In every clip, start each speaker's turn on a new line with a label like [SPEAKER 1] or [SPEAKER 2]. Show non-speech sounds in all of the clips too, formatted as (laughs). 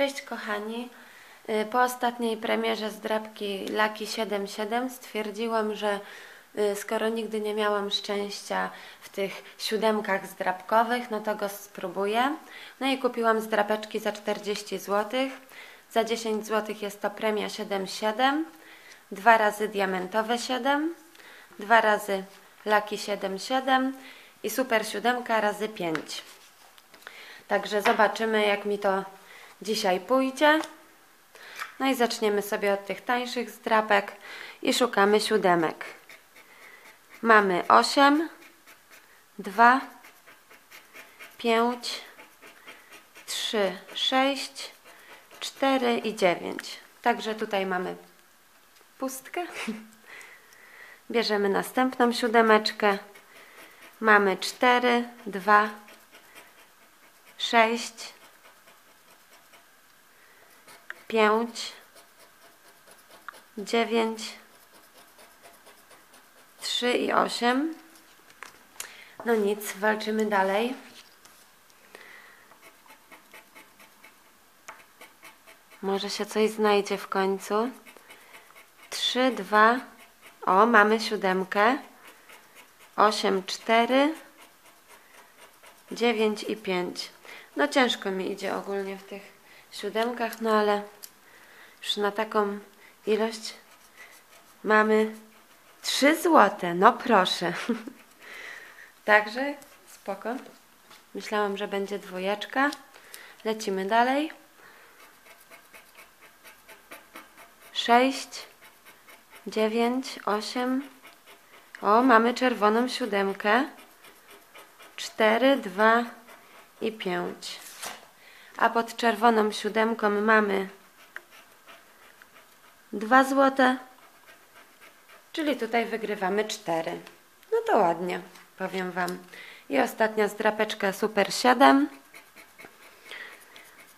[SPEAKER 1] Cześć kochani. Y, Po ostatniej premierze zdrabki Lucky 77 stwierdziłam, że y, skoro nigdy nie miałam szczęścia w tych siódemkach zdrabkowych, no to go spróbuję. No i kupiłam zdrapeczki za 40 zł. Za 10 zł jest to premia 77, dwa razy diamentowe 7, dwa razy Lucky 77 i super siódemka razy 5. Także zobaczymy, jak mi to dzisiaj pójdzie. No i zaczniemy sobie od tych tańszych zdrapek i szukamy siódemek. Mamy 8, 2, 5, 3, 6, 4 i 9. Także tutaj mamy pustkę. (laughs) Bierzemy następną siódemeczkę. Mamy 4, 2, 6, 5, 9, 3 i 8. No nic, walczymy dalej. Może się coś znajdzie w końcu. 3, 2. O, mamy siódemkę. 8, 4, 9 i 5. No ciężko mi idzie ogólnie w tych siódemkach, no ale już na taką ilość mamy 3 złote. No proszę. (laughs) Także spoko. Myślałam, że będzie dwójeczka. Lecimy dalej. 6, 9, 8. O, mamy czerwoną siódemkę. 4, 2 i 5. A pod czerwoną siódemką mamy 2 złote, czyli tutaj wygrywamy 4. No to ładnie, powiem Wam. I ostatnia zdrapeczka Super 7.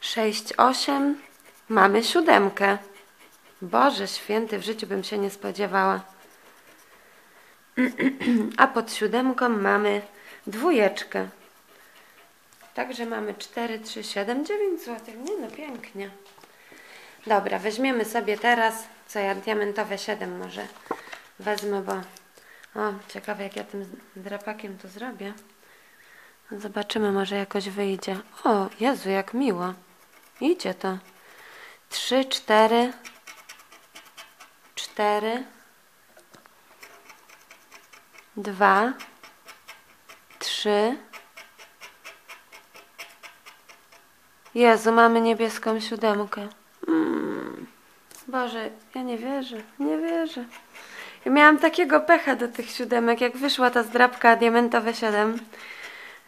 [SPEAKER 1] 6, 8. Mamy siódemkę. Boże święty, w życiu bym się nie spodziewała. (clears throat) A pod siódemką mamy dwójeczkę. Także mamy 4, 3, 7, 9 zł. Nie no, pięknie. Dobra, weźmiemy sobie teraz, co ja diamentowe 7 może wezmę, bo o, ciekawe jak ja tym drapakiem to zrobię. Zobaczymy, może jakoś wyjdzie. O, Jezu, jak miło. Idzie to. 3, 4, 4, 2, 3, Jezu, mamy niebieską siódemkę. Mm. Boże, ja nie wierzę, nie wierzę. Ja miałam takiego pecha do tych siódemek, jak wyszła ta zdrabka diamentowe 7.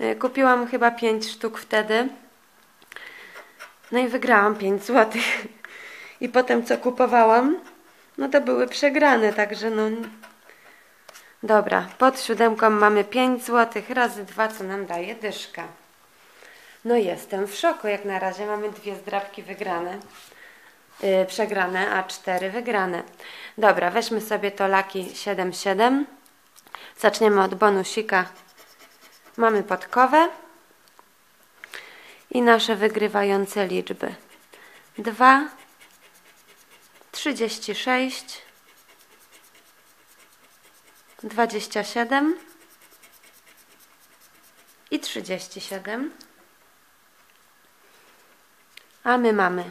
[SPEAKER 1] Y, Kupiłam chyba 5 sztuk wtedy. No i wygrałam 5 zł. I potem co kupowałam, no to były przegrane, także no... Dobra, pod siódemką mamy 5 zł razy 2, co nam daje dyszka. No jestem w szoku, jak na razie mamy dwie zdrabki wygrane, yy, przegrane, a cztery wygrane. Dobra, weźmy sobie to laki 7,7. Zaczniemy od bonusika. Mamy podkowę i nasze wygrywające liczby. 2, 36, 27 i 37. A my mamy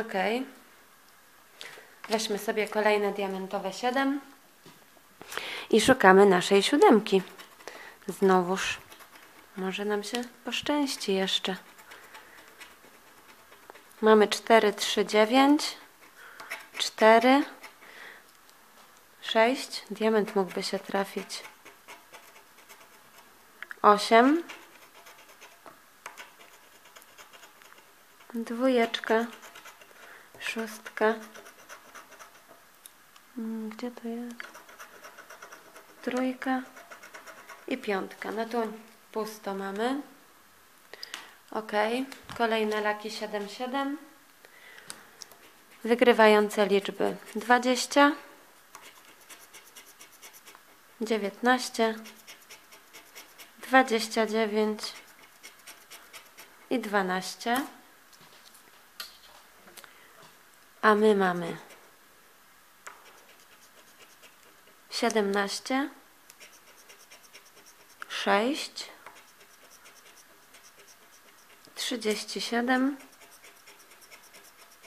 [SPEAKER 1] Ok. Weźmy sobie kolejne diamentowe 7 i szukamy naszej siódemki. Znowuż. Może nam się poszczęści jeszcze. Mamy 4, 3, 9, 4, 6. Diament mógłby się trafić. 8, dwójeczka, szóstka. Mm, Gdzie to jest? Trójka i piątka. No tu pusto mamy. Ok, kolejne laki 77. Wygrywające liczby 20, 19, 29 i 12. A my mamy 17, 6, 37,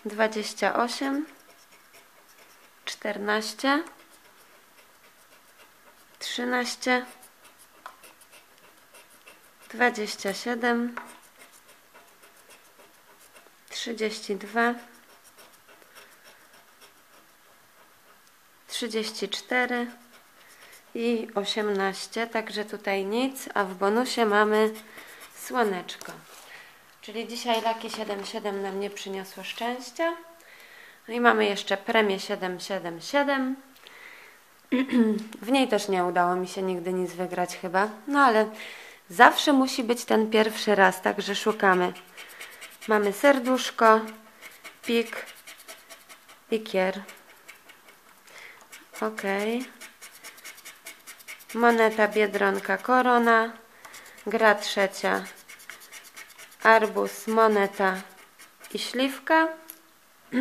[SPEAKER 1] 28, 14, 13, 27, 32, 34 i 18, także tutaj nic, a w bonusie mamy słoneczko. Czyli dzisiaj Laki 77 nam nie przyniosło szczęścia. No i mamy jeszcze premię 777. W niej też nie udało mi się nigdy nic wygrać chyba. No ale zawsze musi być ten pierwszy raz, także szukamy. Mamy serduszko, pik i kier. Ok. Moneta Biedronka Korona. Gra trzecia. Arbus, moneta i śliwka. (clears throat)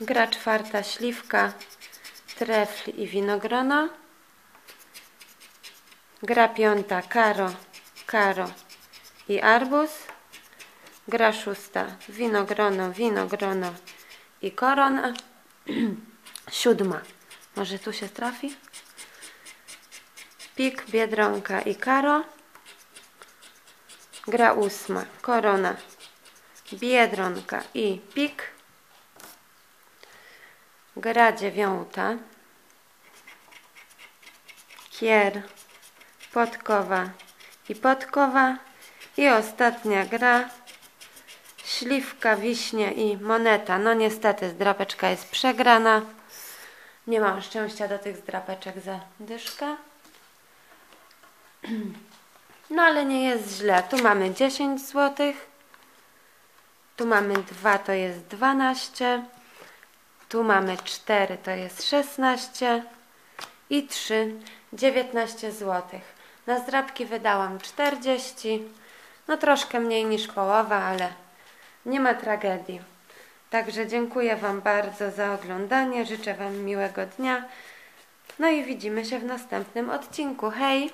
[SPEAKER 1] Gra czwarta śliwka, trefl i winogrono. Gra piąta karo, karo i arbuz. Gra szósta winogrono, winogrono i korona. (clears throat) Siódma. Może tu się trafi? Pik, biedronka i karo. Gra ósma. Korona, biedronka i pik. Gra dziewiąta. Kier, podkowa i podkowa. I ostatnia gra. Śliwka, wiśnie i moneta. No niestety zdrapeczka jest przegrana. Nie mam szczęścia do tych zdrapeczek za dyszkę. (clears throat) No ale nie jest źle. Tu mamy 10 zł. Tu mamy 2, to jest 12. Tu mamy 4, to jest 16. I 3, 19 zł. Na zdrabki wydałam 40. No troszkę mniej niż połowa, ale nie ma tragedii. Także dziękuję Wam bardzo za oglądanie. Życzę Wam miłego dnia. No i widzimy się w następnym odcinku. Hej!